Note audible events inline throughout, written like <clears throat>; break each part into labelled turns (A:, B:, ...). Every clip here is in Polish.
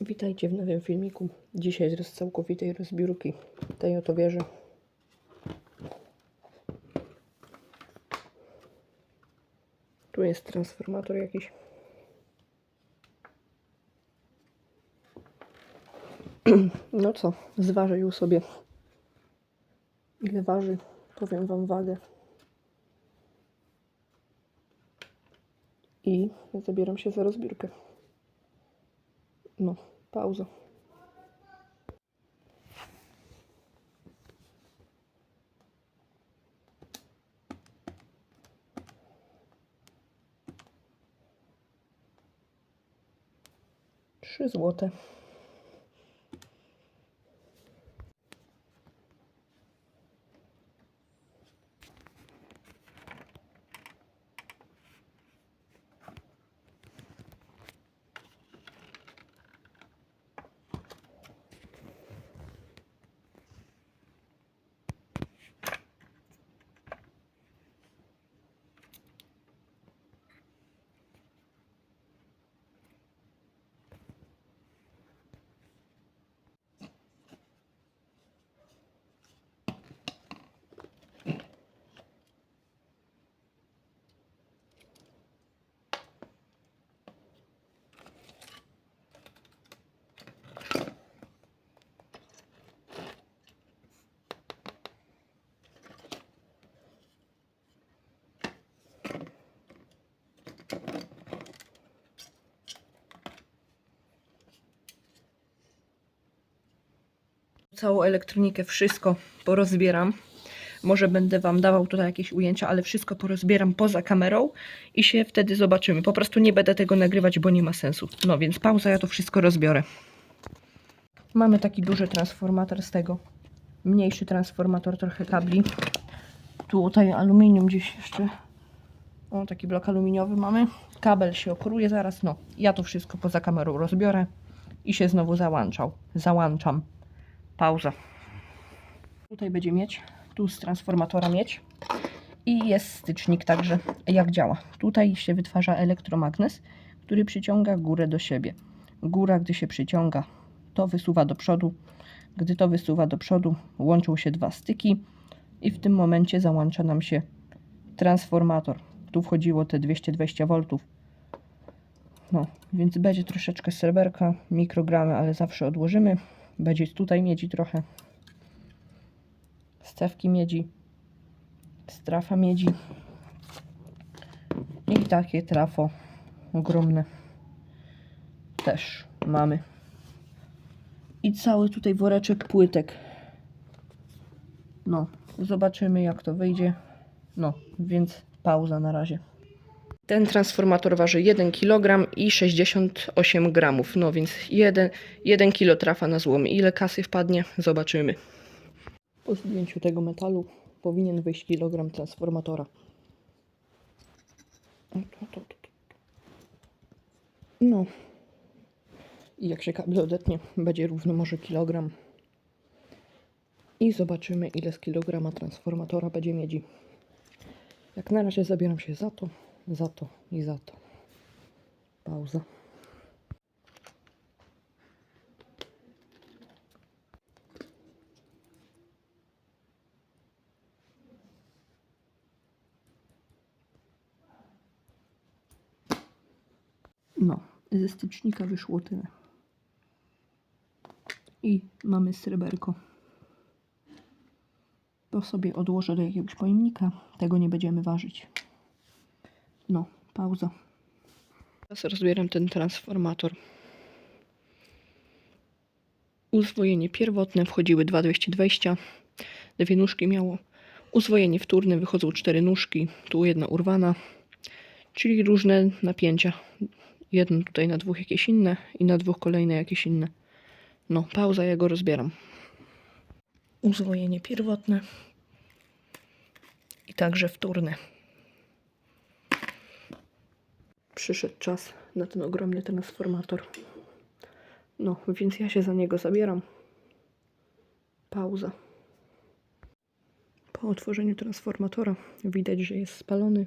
A: Witajcie w nowym filmiku. Dzisiaj z całkowitej rozbiórki tej oto wieży. Tu jest transformator jakiś. <clears throat> No co, zważę ją sobie. Ile waży? Powiem Wam wagę. I zabieram się za rozbiórkę. No, pauza. Trzy złote. Całą elektronikę, wszystko porozbieram. Może będę Wam dawał tutaj jakieś ujęcia, ale wszystko porozbieram poza kamerą i się wtedy zobaczymy. Po prostu nie będę tego nagrywać, bo nie ma sensu. No więc pauza, ja to wszystko rozbiorę. Mamy taki duży transformator z tego. Mniejszy transformator, trochę kabli. Tutaj aluminium gdzieś jeszcze. O, taki blok aluminiowy mamy. Kabel się okruje zaraz. No, ja to wszystko poza kamerą rozbiorę i się znowu załączał. Załączam. Pauza. Tutaj będzie mieć, tu z transformatora mieć i jest stycznik także jak działa. Tutaj się wytwarza elektromagnes, który przyciąga górę do siebie. Góra, gdy się przyciąga, to wysuwa do przodu. Gdy to wysuwa do przodu, łączą się dwa styki i w tym momencie załącza nam się transformator. Tu wchodziło te 220 V. No, więc będzie troszeczkę serwerka, mikrogramy, ale zawsze odłożymy. Będzie tutaj miedzi trochę. Stawki miedzi. Strafa miedzi. I takie trafo ogromne. Też mamy. I cały tutaj woreczek płytek. No, zobaczymy jak to wyjdzie. No, więc pauza na razie. Ten transformator waży 1 kg i 68 gramów. No więc 1, 1 kg trafa na złom. Ile kasy wpadnie? Zobaczymy. Po zdjęciu tego metalu powinien wyjść kilogram transformatora. No. I jak się kabel odetnie, będzie równo może kilogram. I zobaczymy, ile z kilograma transformatora będzie miedzi. Jak na razie zabieram się za to, za to i za to. Pauza. No, ze stycznika wyszło tyle. I mamy sreberko. To sobie odłożę do jakiegoś pojemnika. Tego nie będziemy ważyć. No, pauza. Teraz rozbieram ten transformator. Uzwojenie pierwotne wchodziły 2220. Dwie nóżki miało. Uzwojenie wtórne wychodzą cztery nóżki. Tu jedna urwana. Czyli różne napięcia. Jedno tutaj na dwóch jakieś inne i na dwóch kolejne jakieś inne. No, pauza, ja go rozbieram. Uzwojenie pierwotne i także wtórne. Przyszedł czas na ten ogromny transformator. No, więc ja się za niego zabieram. Pauza. Po otworzeniu transformatora widać, że jest spalony.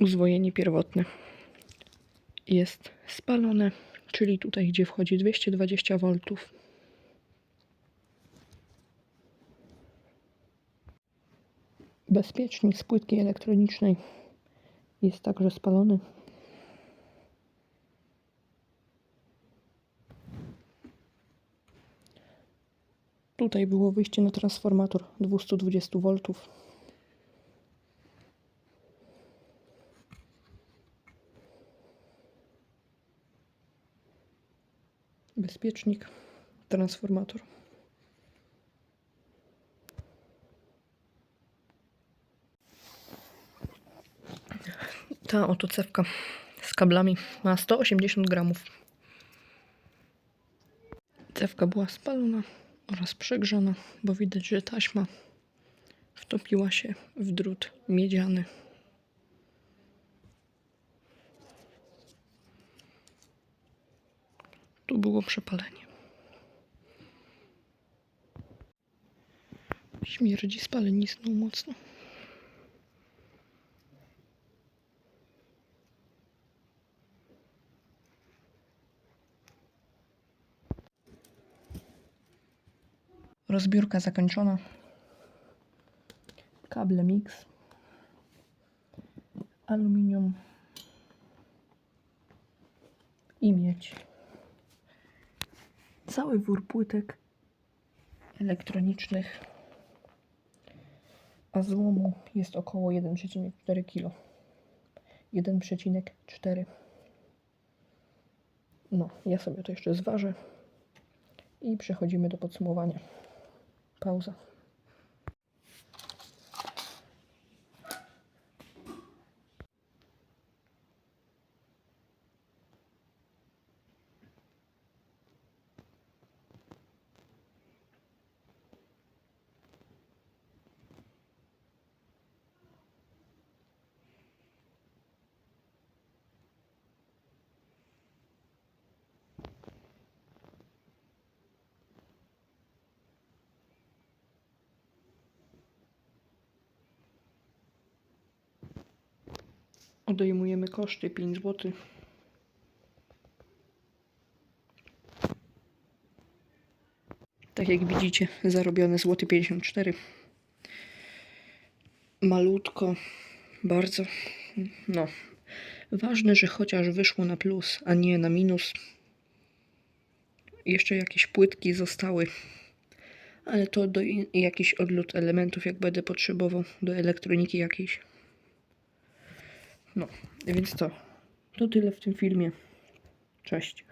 A: Uzwojenie pierwotne jest spalone, czyli tutaj, gdzie wchodzi 220 V. Bezpiecznik z płytki elektronicznej jest także spalony. Tutaj było wyjście na transformator 220 V. Bezpiecznik, transformator. Ta oto cewka z kablami ma 180 gramów. Cewka była spalona oraz przegrzana, bo widać, że taśma wtopiła się w drut miedziany. Tu było przepalenie. Śmierdzi spalenizną mocno. Rozbiórka zakończona. Kable mix. Aluminium. I miedź. Cały wór płytek elektronicznych. A złomu jest około 1,4 kg. 1,4. No, ja sobie to jeszcze zważę. I przechodzimy do podsumowania. Pauza. Odejmujemy koszty 5 zł. Tak jak widzicie, zarobione złoty 54. Malutko, bardzo. No, ważne, że chociaż wyszło na plus, a nie na minus. Jeszcze jakieś płytki zostały, ale to do jakiś odlot elementów, jak będę potrzebował, do elektroniki jakiejś. No, więc to. To tyle w tym filmie. Cześć.